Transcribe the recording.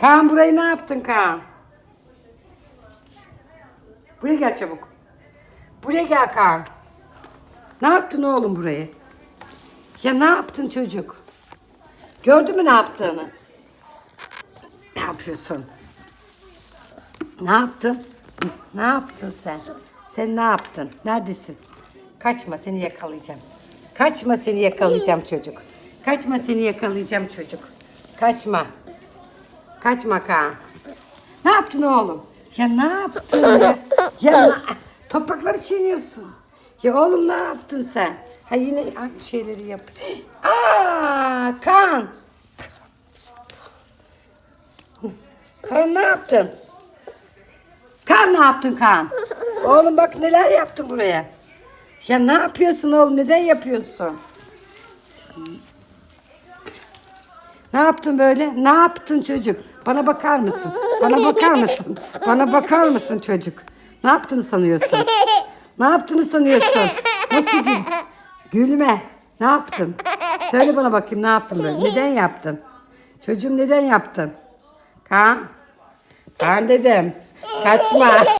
Kaan burayı ne yaptın Kaan? Buraya gel çabuk. Buraya gel Kaan. Ne yaptın oğlum burayı? Ya ne yaptın çocuk? Gördün mü ne yaptığını? Ne yapıyorsun? Ne yaptın? Ne yaptın sen? Sen ne yaptın? Neredesin? Kaçma seni yakalayacağım. Kaçma seni yakalayacağım çocuk. Kaçma seni yakalayacağım çocuk. Kaçma. Kaçma Kaan. Ne yaptın oğlum? Ya ne yaptın ya? Ya na- toprakları çiğniyorsun. Ya oğlum ne yaptın sen? Ha yine aynı şeyleri yap. Aa Kaan. Kaan ne yaptın? Kaan ne yaptın Kaan? Oğlum bak neler yaptın buraya. Ya ne yapıyorsun oğlum? Neden yapıyorsun? Ne yaptın böyle? Ne yaptın çocuk? Bana bakar mısın? Bana bakar mısın? Bana bakar mısın çocuk? Ne yaptığını sanıyorsun? Ne yaptığını sanıyorsun? Nasıl gül? Gülme. Ne yaptın? Söyle bana bakayım ne yaptın böyle? Neden yaptın? Çocuğum neden yaptın? Kaan? Kaan dedim. Kaçma.